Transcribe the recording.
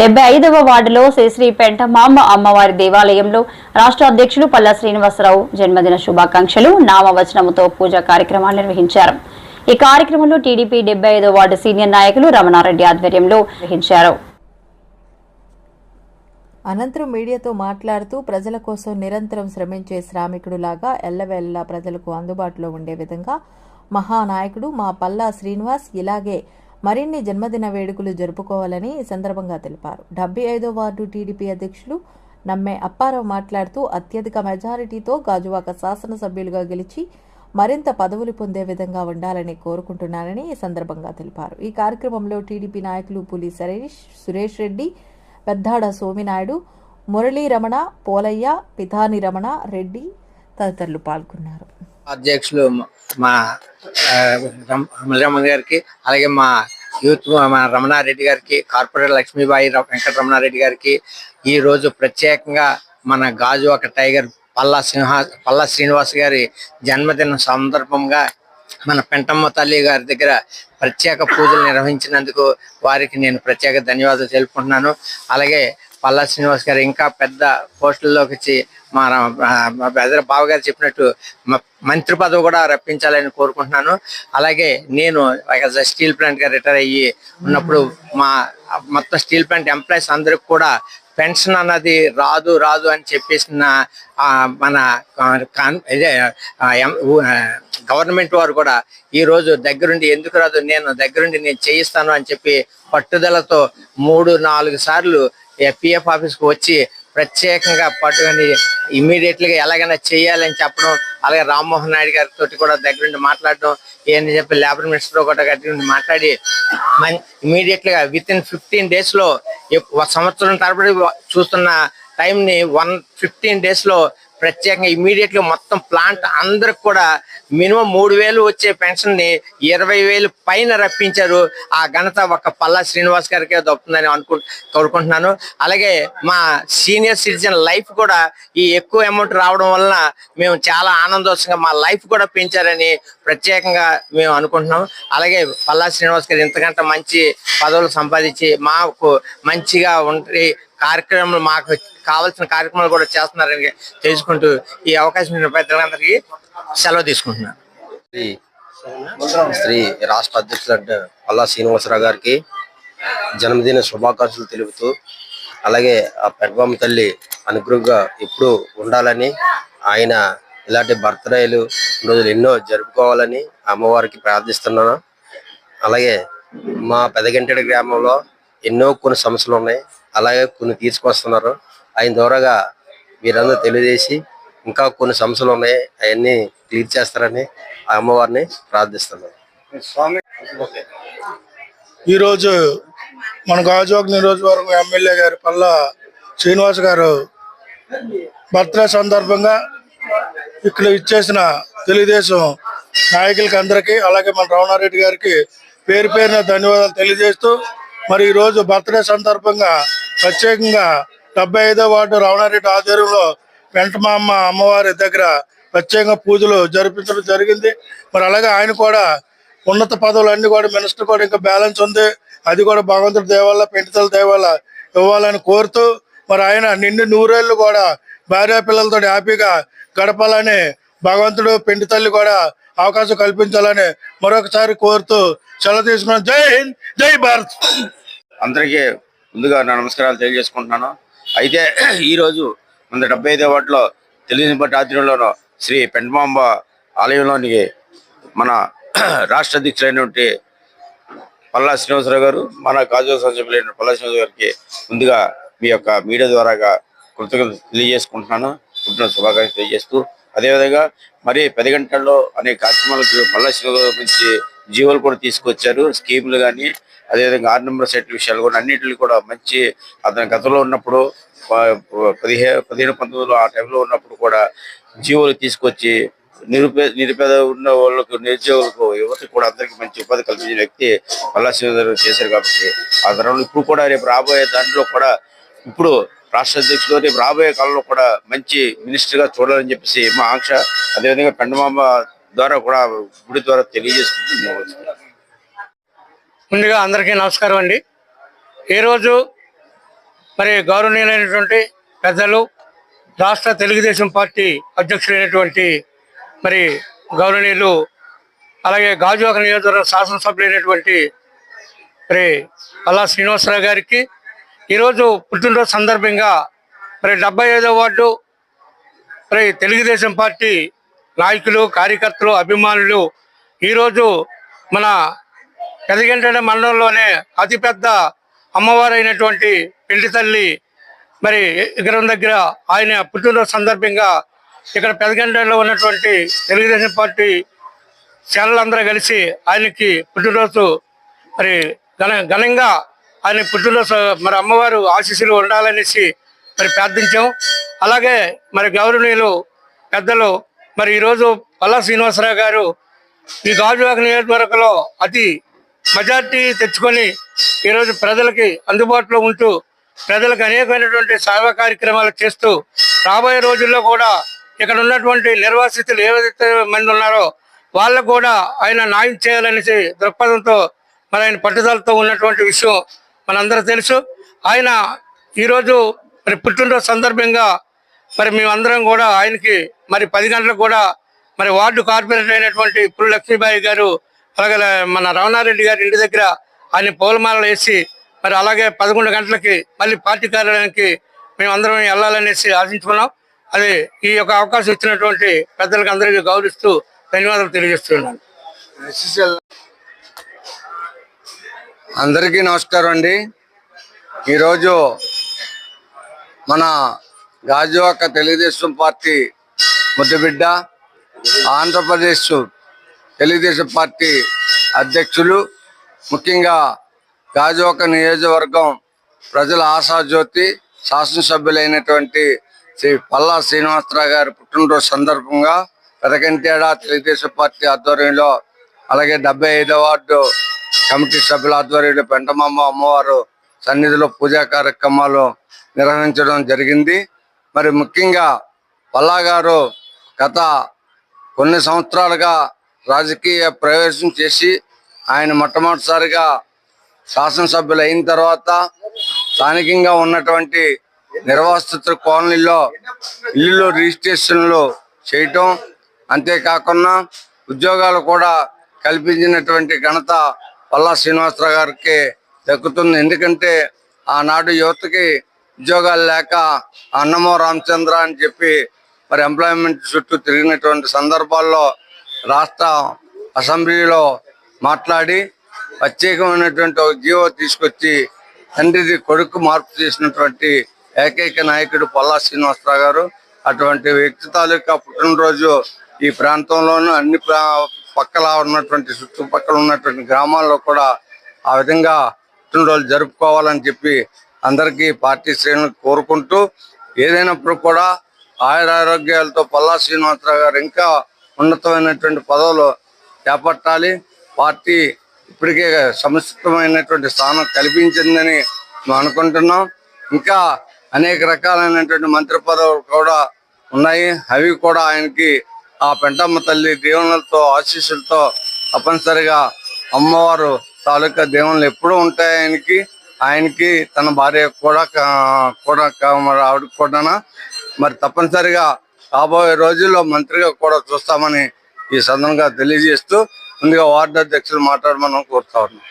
డెబ్బై ఐదవ వార్డులో శ్రీ పెంటమాంబ అమ్మవారి దేవాలయంలో రాష్ట్ర అధ్యక్షులు పల్లా శ్రీనివాసరావు జన్మదిన శుభాకాంక్షలు నామవచనముతో పూజా కార్యక్రమాలు నిర్వహించారు. ఈ కార్యక్రమంలో టీడీపీ డెబ్బై ఐదో వార్డు సీనియర్ నాయకులు రమణారెడ్డి ఆధ్వర్యంలో నిర్వహించారు. అనంతరం మీడియాతో మాట్లాడుతూ ప్రజల కోసం నిరంతరం శ్రమించే శ్రామికుడులాగా ఎల్లవెల్లా ప్రజలకు అందుబాటులో ఉండే విధంగా మహానాయకుడు మా పల్లా శ్రీనివాస్ ఇలాగే మరిన్ని జన్మదిన వేడుకలు జరుపుకోవాలని ఈ సందర్భంగా తెలిపారు. డెబ్బై ఐదో వార్డు టీడీపీ అధ్యక్షులు నమ్మే అప్పారావు మాట్లాడుతూ అత్యధిక మెజారిటీతో గాజువాక శాసనసభ్యులుగా గెలిచి మరింత పదవులు పొందే విధంగా ఉండాలని కోరుకుంటున్నానని ఈ సందర్భంగా తెలిపారు. ఈ కార్యక్రమంలో టీడీపీ నాయకులు పులి సరేష్ సురేష్ రెడ్డి పెద్దాడ సోమినాయుడు మురళీ రమణ పోలయ్య పితాని రమణ రెడ్డి తదితరులు పాల్గొన్నారు. అధ్యక్షులు మా రమణ గారికి అలాగే మా యూత్ మన రమణారెడ్డి గారికి కార్పొరేటర్ లక్ష్మీబాయి వెంకట రమణారెడ్డి గారికి ఈ రోజు ప్రత్యేకంగా మన గాజు ఒక టైగర్ పల్లా సింహ పల్లా శ్రీనివాస్ గారి జన్మదిన సందర్భంగా మన పెంటమ్మ తల్లి గారి దగ్గర ప్రత్యేక పూజలు నిర్వహించినందుకు వారికి నేను ప్రత్యేక ధన్యవాదాలు తెలుపుకుంటున్నాను. అలాగే పల్లా శ్రీనివాస్ గారు ఇంకా పెద్ద పోస్టుల్లోకి వచ్చి మా బెదర బావ గారు చెప్పినట్టు మ- మంత్రి పదవి కూడా రప్పించాలని కోరుకుంటున్నాను. అలాగే నేను స్టీల్ ప్లాంట్గా రిటైర్ అయ్యి ఉన్నప్పుడు మా మొత్తం స్టీల్ ప్లాంట్ ఎంప్లాయీస్ అందరికి కూడా పెన్షన్ అన్నది రాదు రాదు అని చెప్పేసిన మన కాన్- ఇదే గవర్నమెంట్ వారు కూడా ఈ రోజు దగ్గరుండి ఎందుకు రాదు నేను దగ్గరుండి నేను చేయిస్తాను అని చెప్పి పట్టుదలతో మూడు నాలుగు సార్లు పిఎఫ్ ఆఫీస్కి వచ్చి ప్రత్యేకంగా పట్టుకొని ఇమీడియట్గా ఎలాగైనా చేయాలని చెప్పడం అలాగే రామ్మోహన్ నాయుడు గారితో కూడా దగ్గరుండి మాట్లాడడం ఏంటి చెప్పి లేబర్ మినిస్టర్ కూడా దగ్గర నుండి మాట్లాడి ఇమీడియట్గా విత్ ఇన్ ఫిఫ్టీన్ డేస్లో సంవత్సరం తరబడి చూస్తున్న టైం ని వన్ ఫిఫ్టీన్ డేస్లో ప్రత్యేకంగా ఇమీడియట్గా మొత్తం ప్లాంట్ అందరికి కూడా మినిమం మూడు వేలు వచ్చే పెన్షన్ని ఇరవై వేలు పైన రప్పించారు. ఆ ఘనత ఒక పల్లా శ్రీనివాస్ గారికే దొరుకుతుందని అనుకు కోరుకుంటున్నాను. అలాగే మా సీనియర్ సిటిజన్ లైఫ్ కూడా ఈ ఎక్కువ అమౌంట్ రావడం వలన మేము చాలా ఆనందోత్సంగా మా లైఫ్ కూడా పెంచారని ప్రత్యేకంగా మేము అనుకుంటున్నాం అలాగే పల్లా శ్రీనివాస్ గారు ఇంతకంటే మంచి పదవులు సంపాదించి మాకు మంచిగా ఉండి కార్యక్రమాలు మాకు కావాల్సిన కార్యక్రమాలు కూడా చేస్తున్నారని తెలుసుకుంటూ ఈ అవకాశం ఇచ్చిన పెద్దలందరికీ సెలవు తీసుకుంటున్నాను. శ్రీ శ్రీ రాష్ట్ర అధ్యక్షులు అంటే పల్లా శ్రీనివాసరావు గారికి జన్మదిన శుభాకాంక్షలు తెలుపుతూ అలాగే ఆ పెద్దమ్మ తల్లి అనుగ్రహంగా ఎప్పుడూ ఉండాలని ఆయన ఇలాంటి బర్త్డేలు రోజులు ఎన్నో జరుపుకోవాలని అమ్మవారికి ప్రార్థిస్తున్నాను. అలాగే మా పెదగంటెడ గ్రామంలో ఎన్నో కొన్ని సమస్యలు ఉన్నాయి. అలాగే కొన్ని తీసుకొస్తున్నారు. ఆయన ద్వారాగా మీరందరూ తెలియజేసి ఇంకా కొన్ని సమస్యలు ఉన్నాయి అవన్నీ క్లియర్ చేస్తారని ఆ అమ్మవారిని ప్రార్థిస్తున్నాను ఈరోజు మన గాజువాక నియోజకవర్గం ఎమ్మెల్యే గారు పల్లా శ్రీనివాస్ గారు బర్త్డే సందర్భంగా ఇక్కడ ఇచ్చేసిన తెలుగుదేశం నాయకులకి అందరికీ అలాగే మన రమణారెడ్డి గారికి పేరు పేరున ధన్యవాదాలు తెలియజేస్తూ మరి ఈరోజు బర్త్డే సందర్భంగా ప్రత్యేకంగా డెబ్బై ఐదో వార్డు రావణారెడ్డి ఆధ్వర్యంలో వెంటమామ్మ అమ్మవారి దగ్గర ప్రత్యేకంగా పూజలు జరిపించడం జరిగింది. మరి అలాగే ఆయన కూడా ఉన్నత పదవులు అన్ని కూడా మినిస్టర్ కూడా ఇంకా బ్యాలెన్స్ ఉంది. అది కూడా భగవంతుడి దేవాల పెంటితల దేవాల ఇవ్వాలని కోరుతూ మరి ఆయన నిండు నూరేళ్ళు కూడా భార్య పిల్లలతో హ్యాపీగా గడపాలని భగవంతుడు పెండి తల్లి కూడా అవకాశం కల్పించాలని మరొకసారి కోరుతూ సెలవు తీసుకున్నాను జై హింద్ జై భారత్. అందరికీ ముందుగా నా నమస్కారాలు తెలియజేసుకుంటున్నాను. అయితే ఈ రోజు మన డెబ్బై ఐదో వాటిలో తెలుగుదేశం ఆధ్వర్యంలోనూ శ్రీ పెంటమాంబ ఆలయంలోని మన రాష్ట్ర అధ్యక్షులైనటువంటి పల్లా శ్రీనివాసరావు గారు మన కాజు సభ్యులైన పల్లా శ్రీనివాసరావు గారికి ముందుగా మీ యొక్క మీడియా ద్వారాగా కృతజ్ఞతలు తెలియజేసుకుంటున్నాను. పుట్టిన శుభాకాంక్షలు తెలియజేస్తూ అదేవిధంగా మరి పది గంటల్లో అనేక కార్యక్రమాలకు పల్లా గురించి జీవోలు కూడా తీసుకొచ్చారు. స్కీములు కానీ అదేవిధంగా ఆరు నెంబర్ సెట్ విషయాలు కూడా అన్నింటిని కూడా మంచి అతని గతంలో ఉన్నప్పుడు పదిహే పదిహేను పదిహేను పంతొమ్మిదిలో ఆ టైంలో ఉన్నప్పుడు కూడా జీవోలు తీసుకొచ్చి నిరుపే నిరుపేద ఉన్న వాళ్ళకు నిరుద్యోగులకు యువతకు కూడా అందరికీ మంచి ఉపాధి కల్పించిన వ్యక్తి పల్లా శ్రీధర్ చేశారు కాబట్టి ఆ తరంలో ఇప్పుడు కూడా రేపు రాబోయే దాంట్లో కూడా ఇప్పుడు రాష్ట్ర అధ్యక్షుడు రేపు రాబోయే కాలంలో కూడా మంచి మినిస్టర్గా చూడాలని చెప్పేసి మా ఆంక్ష అదేవిధంగా పెండమాంబ ద్వారా కూడా గుడి ద్వారా తెలియజేసుకుంటున్నాం ముందుగా అందరికీ నమస్కారం అండి. ఈరోజు మరి గౌరవనీయులైనటువంటి పెద్దలు రాష్ట్ర తెలుగుదేశం పార్టీ అధ్యక్షులైనటువంటి మరి గౌరవనీయులు అలాగే గాజువాక నియోజకవర్గ శాసనసభ్యులైనటువంటి మరి అల్లా శ్రీనివాసరావు గారికి ఈరోజు పుట్టినరోజు సందర్భంగా మరి డెబ్బై ఐదో వార్డు మరి తెలుగుదేశం పార్టీ నాయకులు కార్యకర్తలు అభిమానులు ఈరోజు మన పెదగంటెడ మండలంలోనే అతిపెద్ద అమ్మవారైనటువంటి పెళ్ళి తల్లి మరి విగ్రహం దగ్గర ఆయన పుట్టినరోజు సందర్భంగా ఇక్కడ పెదగంటలో ఉన్నటువంటి తెలుగుదేశం పార్టీ సేనలందరూ కలిసి ఆయనకి పుట్టినరోజు మరి ఘన ఘనంగా ఆయన పుట్టినరోజు మరి అమ్మవారు ఆశీస్సులు ఉండాలనేసి మరి ప్రార్థించాం అలాగే మరి గౌరవనీయులు పెద్దలు మరి ఈరోజు పల్లా శ్రీనివాసరావు గారు ఈ గాజువాక నియోజకవర్గంలో అతి మెజార్టీ తెచ్చుకొని ఈరోజు ప్రజలకి అందుబాటులో ఉంటూ ప్రజలకు అనేకమైనటువంటి సేవా కార్యక్రమాలు చేస్తూ రాబోయే రోజుల్లో కూడా ఇక్కడ ఉన్నటువంటి నిర్వాసితులు ఏవైతే మంది ఉన్నారో వాళ్ళకు కూడా ఆయన న్యాయం చేయాలనేసి దృక్పథంతో మరి ఆయన పట్టుదలతో ఉన్నటువంటి విషయం మనందరూ తెలుసు. ఆయన ఈరోజు మరి పుట్టినరోజు సందర్భంగా మరి మేమందరం కూడా ఆయనకి మరి పది గంటలకు కూడా మరి వార్డు కార్పొరేటర్ అయినటువంటి పుల్లు లక్ష్మీబాయి గారు అలాగే మన రమణారెడ్డి గారి ఇంటి దగ్గర ఆయన పూలమాలలు వేసి మరి అలాగే పదకొండు గంటలకి మళ్ళీ పార్టీ కార్యాలయానికి మేము అందరం వెళ్ళాలనేసి ఆశించుకున్నాం. అది ఈ యొక్క అవకాశం ఇచ్చినటువంటి పెద్దలకు అందరికీ గౌరవిస్తూ ధన్యవాదాలు తెలియజేస్తున్నాను. అందరికీ నమస్కారం అండి. ఈరోజు మన గాజువాక తెలుగుదేశం పార్టీ ముద్దుబిడ్డ ఆంధ్రప్రదేశ్ తెలుగుదేశం పార్టీ అధ్యక్షులు ముఖ్యంగా గాజువాక నియోజకవర్గం ప్రజల ఆశాజ్యోతి శాసనసభ్యులైనటువంటి శ్రీ పల్లా శ్రీనివాసరావు గారి పుట్టినరోజు సందర్భంగా పెదకంటేడ తెలుగుదేశం పార్టీ ఆధ్వర్యంలో అలాగే డెబ్బై ఐదో వార్డు కమిటీ సభ్యుల ఆధ్వర్యంలో పెంటమాంబ అమ్మవారు సన్నిధిలో పూజా కార్యక్రమాలు నిర్వహించడం జరిగింది. మరి ముఖ్యంగా పల్లా గారు గత కొన్ని సంవత్సరాలుగా రాజకీయ ప్రవేశం చేసి ఆయన మొట్టమొదటిసారిగా శాసనసభ్యులు అయిన తర్వాత స్థానికంగా ఉన్నటువంటి నిర్వాసిత కాలనీలో ఇల్లు రిజిస్ట్రేషన్లు చేయటం. అంతేకాకుండా ఉద్యోగాలు కూడా కల్పించినటువంటి ఘనత పల్లా శ్రీనివాసరావు గారికి దక్కుతుంది. ఎందుకంటే ఆనాడు యువతకి ఉద్యోగాలు లేక అన్నమో రామచంద్ర అని చెప్పి మరి ఎంప్లాయ్మెంట్ చుట్టూ తిరిగినటువంటి సందర్భాల్లో రాష్ట్ర అసెంబ్లీలో మాట్లాడి ప్రత్యేకమైనటువంటి ఒక జీవో తీసుకొచ్చి తండ్రిది కొడుకు మార్పు చేసినటువంటి ఏకైక నాయకుడు పల్లా శ్రీనివాసరావు గారు. అటువంటి వ్యక్తి తాలూకా పుట్టినరోజు ఈ ప్రాంతంలోనూ అన్ని ప్రా పక్కల ఉన్నటువంటి చుట్టుపక్కల ఉన్నటువంటి గ్రామాల్లో కూడా ఆ విధంగా పుట్టినరోజు జరుపుకోవాలని చెప్పి అందరికీ పార్టీ శ్రేణులు కోరుకుంటూ ఏదైనప్పుడు కూడా ఆయుర ఆరోగ్యాలతో పల్లా శ్రీనివాసరావు గారు ఇంకా ఉన్నతమైనటువంటి పదవులు చేపట్టాలి. పార్టీ ఇప్పటికే సముచితమైనటువంటి స్థానం కల్పించిందని మేము అనుకుంటున్నాం. ఇంకా అనేక రకాలైనటువంటి మంత్రి పదవులు కూడా ఉన్నాయి. అవి కూడా ఆయనకి ఆ పెంటమ్మ తల్లి దేవుళ్ళతో ఆశీస్సులతో తప్పనిసరిగా అమ్మవారు తాలూకా దేవుళ్ళు ఎప్పుడూ ఉంటాయి ఆయనకి. ఆయనకి తన భార్య కూడా కూడా మరి ఆవిడ కూడా మరి తప్పనిసరిగా రాబోయే రోజుల్లో మంత్రిగా కూడా చూస్తామని ఈ సందర్భంగా తెలియజేస్తూ ముందుగా వార్డు అధ్యక్షులు మాట్లాడమని కోరుతా ఉన్నాం.